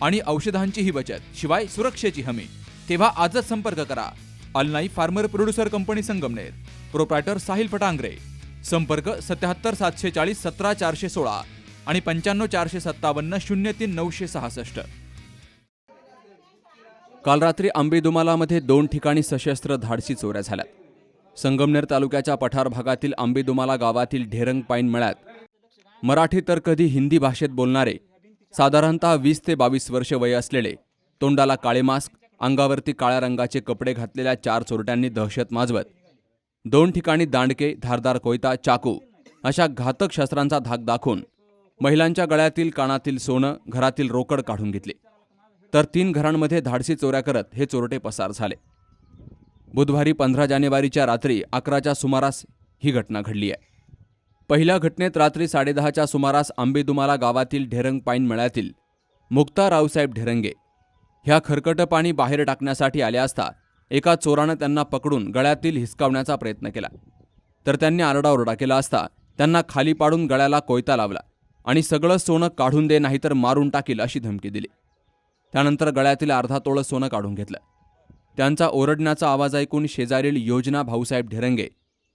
आणि औषधांचीही बचत शिवाय सुरक्षेची हमी. तेव्हा आजच संपर्क करा. अलनाई farmer producer company Sangamner. Proprietor Sahil Fatangare. संपर्क सत्याहत्तर सातशे चाळीस सतरा चारशे सोळा आणि पंच्याण्णव चारशे सत्तावन्न शून्य तीन नऊशे सहासष्ट. काल रात्री आंबेदुमालामध्ये दोन ठिकाणी सशस्त्र धाडसी चोऱ्या झाल्या संगमनेर तालुक्याच्या पठार भागातील आंबेदुमाला गावातील ढेरंग पाईन मळ्यात. मराठी तर कधी हिंदी भाषेत बोलणारे साधारणतः वीस ते बावीस वर्ष वय असलेले तोंडाला काळे मास्क अंगावरती काळ्या रंगाचे कपडे घातलेल्या चार चोरट्यांनी दहशत माजवत. दोन ठिकाणी दांडके धारदार कोयता चाकू अशा घातक शस्त्रांचा धाक दाखवून महिलांच्या गळ्यातील कानातील सोनं घरातील रोकड काढून घेतले. तर तीन घरांमध्ये धाडसी चोऱ्या करत हे चोरटे पसार झाले. बुधवारी पंधरा जानेवारीच्या रात्री अकराच्या सुमारास ही घटना घडली आहे. पहिल्या घटनेत रात्री साडेदहाच्या सुमारास आंबेदुमाला गावातील ढेरंग पाईन मळ्यातील मुक्ता रावसाहेब ढेरंगे ह्या खरकट पाणी बाहेर टाकण्यासाठी आल्या असता एका चोरानं त्यांना पकडून गळ्यातील हिसकावण्याचा प्रयत्न केला. तर त्यांनी आरडाओरडा केला असता त्यांना खाली पाडून गळ्याला कोयता लावला आणि सगळं सोनं काढून दे नाहीतर मारून टाकील अशी धमकी दिली. त्यानंतर गळ्यातील अर्धा तोळं सोनं काढून घेतलं. त्यांचा ओरडण्याचा आवाज ऐकून शेजारील योजना भाऊसाहेब ढेरंगे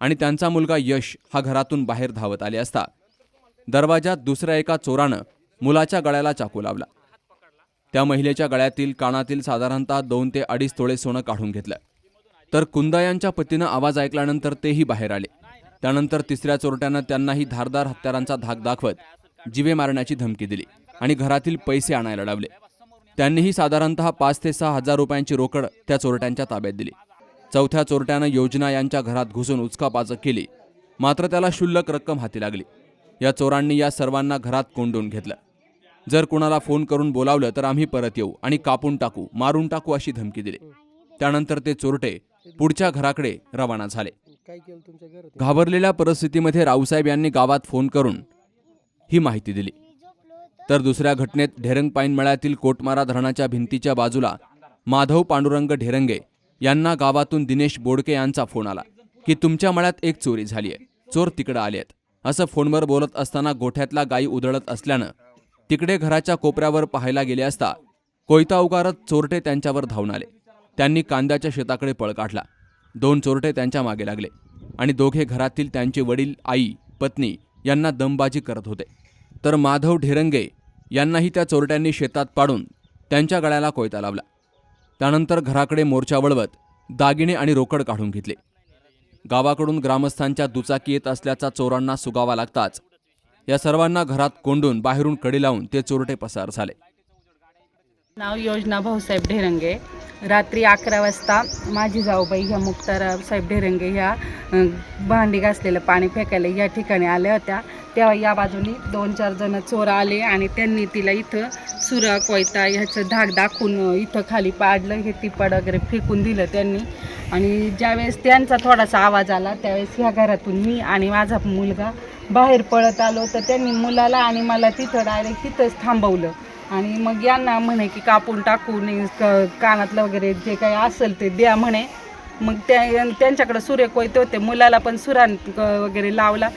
आणि त्यांचा मुलगा यश हा घरातून बाहेर धावत आले असता. दरवाजात दुसऱ्या एका चोरानं मुलाच्या गळ्याला चाकू लावला. त्या महिलेच्या गळ्यातील कानातील साधारणतः दोन ते अडीच तोळे सोनं काढून घेतलं. तर कुंदा यांच्या पतीनं आवाज ऐकल्यानंतर तेही बाहेर आले. त्यानंतर तिसऱ्या चोरट्यानं त्यांनाही धारदार हत्यारांचा धाक दाखवत जिवे मारण्याची धमकी दिली आणि घरातील पैसे आणायला लावले. त्यांनीही साधारणतः पाच ते सहा हजार रुपयांची रोकड त्या चोरट्यांच्या ताब्यात दिली. चौथ्या चोरट्यानं योजना यांच्या घरात घुसून उचकापाचक केली. मात्र त्याला क्षुल्लक रक्कम हाती लागली. या चोरांनी या सर्वांना घरात कोंडून घेतलं. जर कुणाला फोन करून बोलावलं तर आम्ही परत येऊ आणि कापून टाकू मारून टाकू अशी धमकी दिली. त्यानंतर ते चोरटे पुढच्या घराकडे रवाना झाले. घाबरलेल्या परिस्थितीमध्ये रावसाहेब यांनी गावात फोन करून ही माहिती दिली. तर दुसऱ्या घटनेत ढेरंग पाईन मळ्यातील कोटमारा धरणाच्या भिंतीच्या बाजूला माधव पांडुरंग ढेरंगे यांना गावातून दिनेश बोडके यांचा फोन आला की तुमच्या मळ्यात एक चोरी झाली आहे चोर तिकडं आले आहेत असं फोनवर बोलत असताना गोठ्यातला गायी उधळत असल्यानं तिकडे घराच्या कोपऱ्यावर पाहायला गेले असता कोयता उगारत चोरटे त्यांच्यावर धावून आले. त्यांनी कांद्याच्या शेताकडे पळ काढला. दोन चोरटे त्यांच्या मागे लागले आणि दोघे घरातील त्यांचे वडील आई पत्नी यांना दमबाजी करत होते. तर माधव ढेरंगे यांनाही त्या चोरट्यांनी शेतात पाडून त्यांच्या गळ्याला कोयता लावला. त्यानंतर घराकडे मोर्चा वळवत दागिने आणि रोकड काढून घेतले. गावाकडून ग्रामस्थांच्या दुचाकी येत असल्याचा चोरांना सुगावा लागताच या सर्वांना घरात कोंडून बाहेरून कडी लावून ते चोरटे पसार झाले. नाव योजना भाऊसाहेब ढेरंगे. रात्री अकरा वाजता माझी जाऊबाई ह्या मुक्ताराव साहेब ढेरंगे ह्या भांडी घासलेलं पाणी फेकायला या ठिकाणी आल्या होत्या. तेव्हा या बाजूनी दोन चार जण चोर आले आणि त्यांनी तिला इथं सुरा कोयता ह्याचं धाक दाखवून इथं खाली पाडलं. हे तिपड वगैरे फेकून दिलं त्यांनी. आणि ज्यावेळेस त्यांचा थोडासा आवाज आला त्यावेळेस ह्या घरातून मी आणि माझा मुलगा बाहेर पळत आलो. तर त्यांनी मुलाला आणि मला तिथं डायरेक्ट तिथंच थांबवलं. आणि मग यांना म्हणे की कापून टाकून क- कानातलं वगैरे जे काही असेल ते द्या म्हणे. मग त्या त्यांच्याकडे सूर्य कोयते होते. मुलाला पण सुरान क- वगैरे लावला.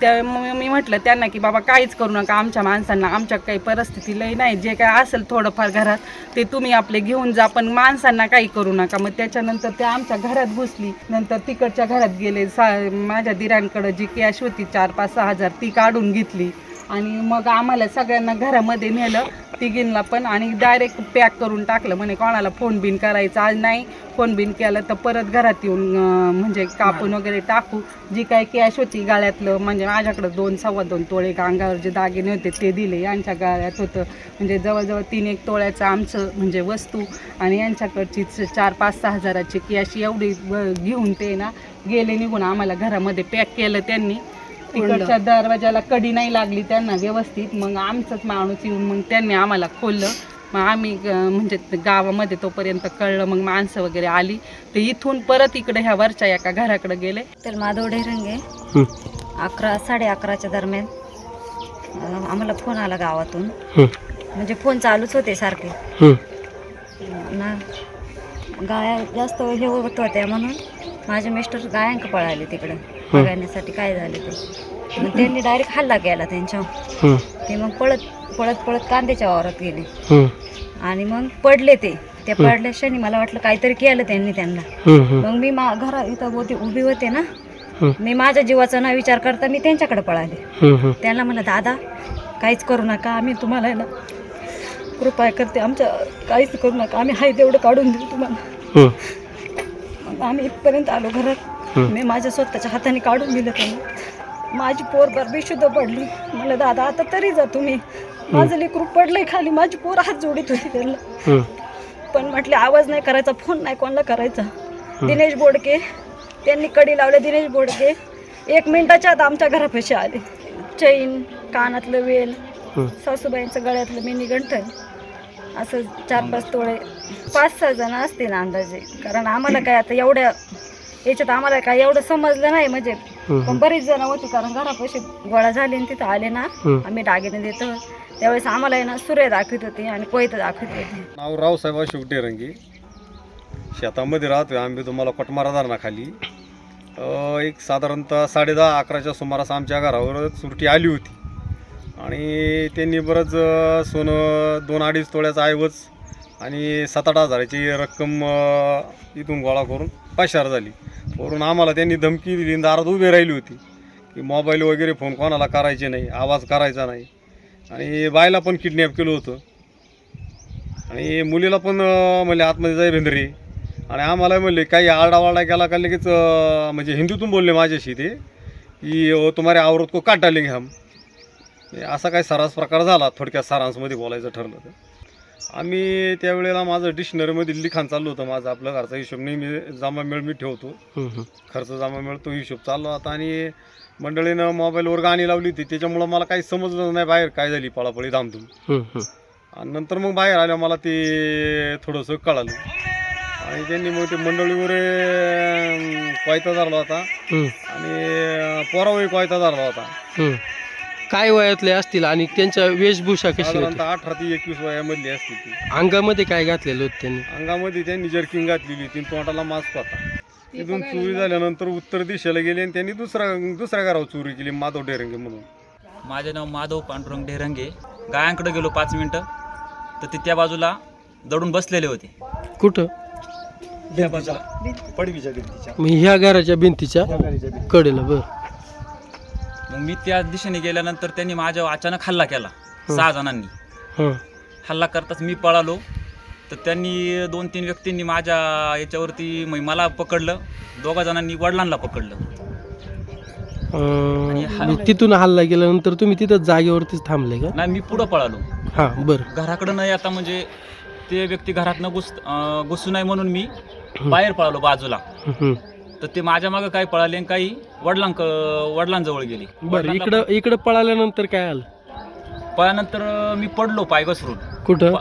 त्या मग मी म्हटलं त्यांना की बाबा काहीच करू नका. आमच्या माणसांना आमच्या काही परिस्थिती लई नाही. जे काय असेल थोडंफार घरात ते तुम्ही आपले घेऊन जा. पण माणसांना काही करू नका. मग त्याच्यानंतर ते आमच्या घरात घुसली. नंतर तिकडच्या घरात गेले. सा माझ्या दिरांकडं जी कॅश होती चार पाच सहा हजार ती काढून घेतली. आणि मग आम्हाला सगळ्यांना घरामध्ये नेलं तिघींना पण आणि डायरेक्ट पॅक करून टाकलं म्हणे कोणाला फोन बिन करायचा आज नाही. फोन बिन केलं तर परत घरात येऊन म्हणजे कापून वगैरे टाकू. जी काही कॅश होती गाळ्यातलं म्हणजे माझ्याकडं दोन सव्वा दोन तोळे अंगावर जे दागिने होते ते दिले. यांच्या गाळ्यात होतं म्हणजे जवळजवळ तीन एक तोळ्याचं आमचं म्हणजे वस्तू. आणि यांच्याकडची चार पाच सहा हजाराची कॅश एवढी घेऊन ते ना गेले निघून आम्हाला घरामध्ये पॅक केलं त्यांनी. तिकडच्या दरवाजाला कडी नाही लागली त्यांना व्यवस्थित. मग आमचंच माणूस येऊन मग त्यांनी आम्हाला खोललं. मग आम्ही म्हणजे गावामध्ये तोपर्यंत कळलं. मग माणसं वगैरे आली. तर इथून परत इकडे ह्या वरच्या एका घराकडे गेले. तर माधव ढेरंगे हं. अकरा साडे अकराच्या दरम्यान आम्हाला फोन आला गावातून. म्हणजे फोन चालूच होते सारखे. हं. ना गाया जास्त हे होत होत्या म्हणून माझे मिस्टर गायांक पळाले तिकडं. बघण्यासाठी काय झाले ते? मग त्यांनी डायरेक्ट हल्ला केला त्यांच्यावर. ते मग पळत पळत पळत कांद्याच्या वावरात गेले. आणि मग पडले ते. ते पडल्या क्षणी मला वाटलं काहीतरी केलं त्यांनी त्यांना. मग मी मा घरा इथं होती उभी होते ना. मी माझ्या जीवाचा ना विचार करता मी त्यांच्याकडे पळाले. त्यांना म्हणलं दादा काहीच करू नका. आम्ही तुम्हाला ना कृपा करते. आमच्या काहीच करू नका. आम्ही हाय तेवढं काढून देऊ तुम्हाला. मग आम्ही इथपर्यंत आलो घरात. मी माझ्या स्वतःच्या हाताने काढून दिलं त्यांना. माझी पोर बर बेशुद्ध पडली. म्हणलं दादा आता तरी जा तुम्ही. माझं लेकरू पडलंय खाली. माझी पोर हात जोडीत होती त्यांना. पण म्हटले आवाज नाही करायचा फोन नाही कोणाला करायचा. दिनेश बोडके त्यांनी कडी लावले. दिनेश बोडके एक मिनिटाच्या आत आमच्या घरापाशी आले. चैन कानातलं वेल. सासूबाईंचं गळ्यातलं मिनी गंठन असं चार पाच तोळे पाच सहा जण असतील अंदाजे. कारण आम्हाला काय आता एवढ्या याच्यात आम्हाला काय एवढं समजलं नाही म्हणजे. पण बरीच जण होती कारण घरापाशी गोळा झाली आणि तिथं आले ना. आम्ही दागिने देतो त्यावेळेस आम्हाला आहे ना सूर्य दाखवत होती आणि कोयत दाखवत होती. नाव रावसाहेब अशोक डेरंगी. शेतामध्ये राहतोय आम्ही तुम्हाला कोटमारा धरणाखाली. एक साधारणतः साडे दहा अकराच्या सुमारास आमच्या घरावर सुरटी आली होती. आणि त्यांनी बरंच सोनं दोन अडीच तोळ्याचं ऐवज आणि सात आठ हजाराची रक्कम इथून गोळा करून पाशार झाली. वरून आम्हाला त्यांनी धमकी दिली दारात उभी राहिली होती. की मोबाईल वगैरे फोन कोणाला करायचे नाही आवाज करायचा नाही. आणि बायला पण किडनॅप केलं होतं. आणि मुलीला पण म्हणले आतमध्ये जाय भेंदरी. आणि आम्हाला म्हणले काही आरडावारडा केला का लगेच म्हणजे हिंदीतून बोलले माझ्याशी ते की "ओ, तुम्हारे आवरत को काटा लेंगे हम असा काही सरास प्रकार झाला थोडक्यात सारांशमध्ये बोलायचं ठरलं तर. आम्ही त्यावेळेला माझं डिक्शनरीमध्ये लिखाण चाललं होतं माझं आपलं घरचा हिशोब नेहमी जमा मिळ मी ठेवतो. खर्च जमा मिळ तो हिशोब चालला होता आणि मंडळीनं मोबाईलवर गाणी लावली होती त्याच्यामुळं मला काही समजलं नाही बाहेर काय झाली पळापळी धामधूम. आणि नंतर मग बाहेर आल्या मला ते थोडंसं कळालं आणि त्यांनी मग ते मंडळीवर कोयता धरला होता. आणि पोरावही कोयता धरला होता. काय वयातले असतील आणि त्यांच्या वेशभूषा कशी होती? साधारणतः अठरा ते एकवीस वयामधली असते ती. अंगामध्ये काय घातलेलं होतं त्यांनी? अंगामध्ये त्यांनी जर्किंग घातलेली होती आणि तोंडाला मास्क होता. तिथून चोरी झाल्यानंतर उत्तर दिशेला गेले आणि त्यांनी दुसऱ्या दुसऱ्या घरावर चोरी केली माधव डेरंगे म्हणून. माझे नाव माधव पांडुरंग ढेरंगे गायांकडे गेलो पाच मिनटं. तर ते त्या बाजूला दडून बसलेले होते. कुठं? त्या बाजूला. मग ह्या घराच्या भिंतीच्या. कडेला बर. मग मी त्या दिशेने गेल्यानंतर त्यांनी माझ्यावर अचानक हल्ला केला. सहा जणांनी. हल्ला करताच मी पळालो. तर त्यांनी दोन तीन व्यक्तींनी माझ्या याच्यावरती म्हणजे मला पकडलं. दोघा जणांनी वडिलांना पकडलं. आणि हा- मग तिथून हल्ला गेल्यानंतर तुम्ही तिथं जागेवरतीच थांबले का? नाही मी पुढं पळालो. हा बरं. घराकडं नाही आता म्हणजे ते व्यक्ती घरात न घुस अं, घुसू नये म्हणून मी बाहेर पळालो बाजूला. तर ते माझ्या मागं काही पळाले आणि काही वडिलांक वडिलांजवळ गेली. बरं इकडं इकडं पळाल्यानंतर काय आलं? पळानंतर अं, मी पडलो पाय घसरून कुठं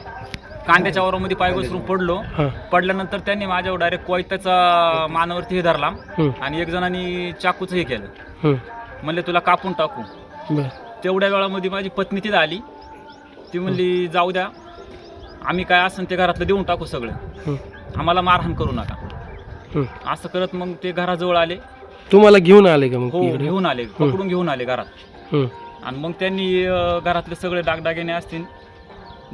कांद्याच्या वावरामध्ये पाय घसरून पडलो. हां. पडल्यानंतर त्यांनी माझ्यावर डायरेक्ट कोयत्याचा मानावरती हे धरला. आणि एक जणांनी चाकूचं हे केलं. म्हणले तुला कापून टाकू. बरं. तेवढ्या वेळामध्ये माझी पत्नी तिथं आली. ती म्हणली जाऊ द्या. आम्ही काय असेल ते घरातलं देऊन टाकू सगळं. आम्हाला मारहाण करू नका. असं करत मग ते घराजवळ आले. तुम्हाला घेऊन आले का मग हो तिकडे? घेऊन आले. पकडून घेऊन आले घरात. हं. आणि मग त्यांनी अं, घरातले सगळे दागदागिने असतील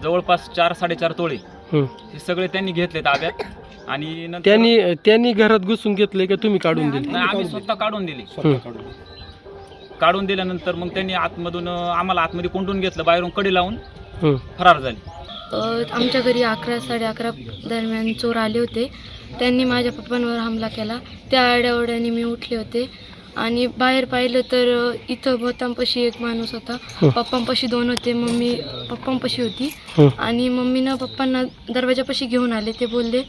जवळपास चार साडेचार तोळे हं. हे सगळे त्यांनी घेतले ताब्यात आणि नंतर त्यांनी त्यांनी घरात घुसून घेतले का तुम्ही काढून दिले? नाही, आम्ही स्वतः काढून दिली. काढून दिल्यानंतर मग त्यांनी आतमधून अं, आम्हाला आतमध्ये कोंडून घेतलं. बाहेरून कडी लावून हं. फरार झाली. आमच्या घरी अकरा साडे अकरा दरम्यान चोर आले होते. त्यांनी माझ्या पप्पांवर हमला केला. त्या आड्याओड्याने मी उठले होते. आणि बाहेर पाहिलं तर इथं भोतांपाशी एक माणूस होता. पप्पांपाशी दोन होते. मम्मी पप्पांपाशी होती. आणि मम्मीनं पप्पांना दरवाजापाशी घेऊन आले. ते बोलले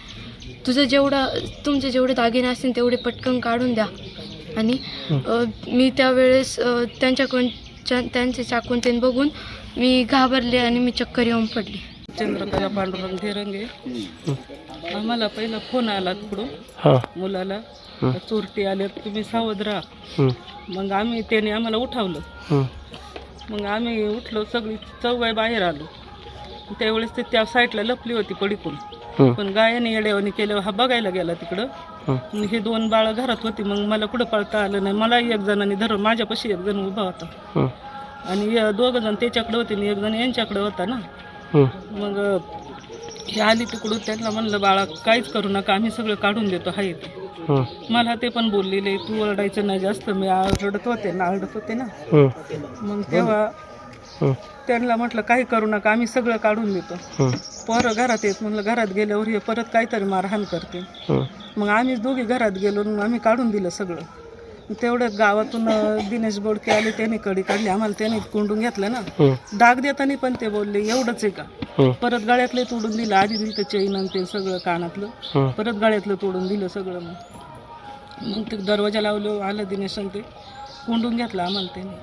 तुझं जेवढा तुमचे जेवढे दागिने असतील तेवढे पटकन काढून द्या. आणि मी त्यावेळेस त्यांच्याकडून च्या- त्यांचे चाकून ते बघून मी घाबरले आणि मी चक्कर येऊन पडली. चंद्रकला पांडुरंग ढेरंगे आम्हाला पहिला फोन आला तिकडून. हां. मुलाला. चोरटी आले तुम्ही सावध राहा. हं, मग आम्ही त्याने आम्हाला उठावलं. हं, मग आम्ही उठलो सगळी चौघाई बाहेर आलो. त्यावेळेस ते त्या साईडला लपली होती पडीकून हं, पण गायाने येड्यावानी केल्यावर हा बघायला गेला तिकडं. हं. मग हे दोन बाळं घरात होती मग मला कुठं पळता आलं नाही. मला एक जणांनी धरून माझ्यापाशी एक जण उभा होता. हं, आणि दोघं जण त्याच्याकडे होते आणि एक जण यांच्याकडे होता ना. मग हे आली तिकडून त्यांना म्हणलं बाळा काहीच करू नका आम्ही सगळं काढून देतो हाय ते. मला ते पण बोललेले तू ओरडायचं नाही जास्त मी आ- रडत होते ना रडत होते ना. मग तेव्हा त्यांना म्हटलं काही करू नका आम्ही सगळं काढून देतो. हं, पोरं घरात येत म्हणलं घरात गेल्यावर हे परत काहीतरी मारहाण करते मग आम्ही दोघी घरात गेलो आम्ही काढून दिलं सगळं. तेवढ्यात गावातून दिनेश बोडके आले त्याने कडी काढली. आम्हाला त्याने कोंडून घेतलं ना. डाग देताना पण ते बोलले एवढंच आहे का? परत गळ्यातले तोडून दिलं आधी दिलं चैन आणि ते सगळं कानातलं. परत गळ्यातलं तोडून दिलं सगळं मग. मग ते दरवाजा लावलं आलं दिनेश आणि ते कोंडून घेतलं आम्हाला त्याने.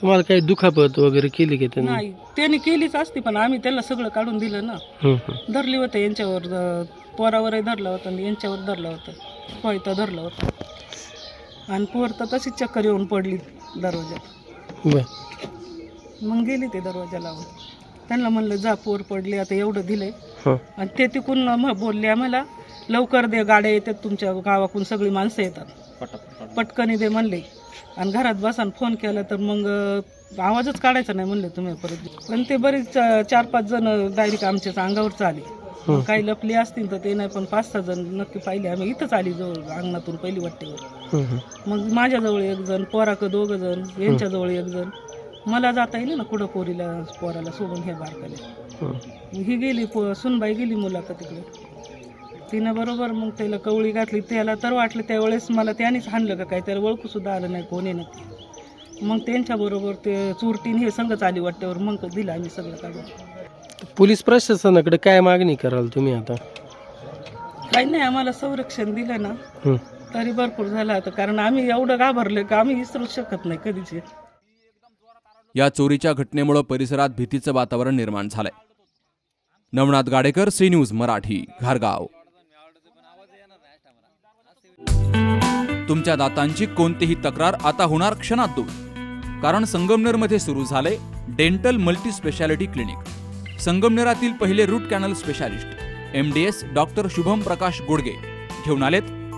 तुम्हाला काही दुखापत वगैरे केली का त्यांनी? नाही त्याने केलीच असती पण आम्ही त्याला सगळं काढून दिलं ना. धरली होतं यांच्यावर पोरावरही धरलं होतं आणि यांच्यावर धरलं होतं. पोयता धरलं होतं. आणि पोर तर तशीच चक्कर येऊन पडली दरवाजात बर. मग गेली ते दरवाजा लावून. त्यांना म्हणलं जा पोर पडली आता एवढं दिलंय. हं, आणि ते तिकून मग बोलले आम्हाला लवकर दे गाड्या येतात तुमच्या गावाकडून सगळी माणसं येतात. पटकन दे म्हणले. आणि घरात बसान फोन केला तर मग अं, आवाजच काढायचा नाही म्हणले तुम्ही परत. पण ते बरेच अं, चार पाच जण डायरेक्ट आमच्याच अंगावरच आले काही लपली असतील तर ते नाही पण पाच सहा जण नक्की पाहिले. आम्ही इथंच आली जवळ अंगणातून पहिली वाटेवर. हं. मग माझ्याजवळ एक जण पोराकडं दोघं जण यांच्याजवळ एक जण. मला जाता येईल ना कुठं पोरीला पोराला सोडून हे बारकाले. हं. गेली पो सुनबाई गेली मुलाकडे तिकडे तिनं बरोबर मग त्याला कवळी घातली. त्याला तर वाटलं त्यावेळेस मला त्यानेच हाणलं का काय त्याला ओळखू सुद्धा आलं नाही कोणी नक्की मग त्यांच्याबरोबर ते चुरटीन हे संगच आली वाट्यावर मग दिलं आम्ही सगळं काढून. पोलीस प्रशासनाकडे काय मागणी कराल तुम्ही आता? काही नाही आम्हाला संरक्षण दिलं ना. तरी भरपूर झाला होता कारण आम्ही एवढं घाबरलो की आम्ही विसरूच शकत नाही कधीच. या चोरीच्या घटनेमुळे परिसरात भीतीचं वातावरण निर्माण झालंय. नवनाथ गाडेकर सी न्यूज मराठी घारगाव. तुमच्या दातांची कोणतीही तक्रार आता होणार क्षणात दूर. कारण संगमनेरमध्ये सुरू झाले डेंटल मल्टी स्पेशालिटी क्लिनिक. संगमनेरातील पहिले root canal specialist M D S doctor Shubham Prakash Godge घेऊन आलेत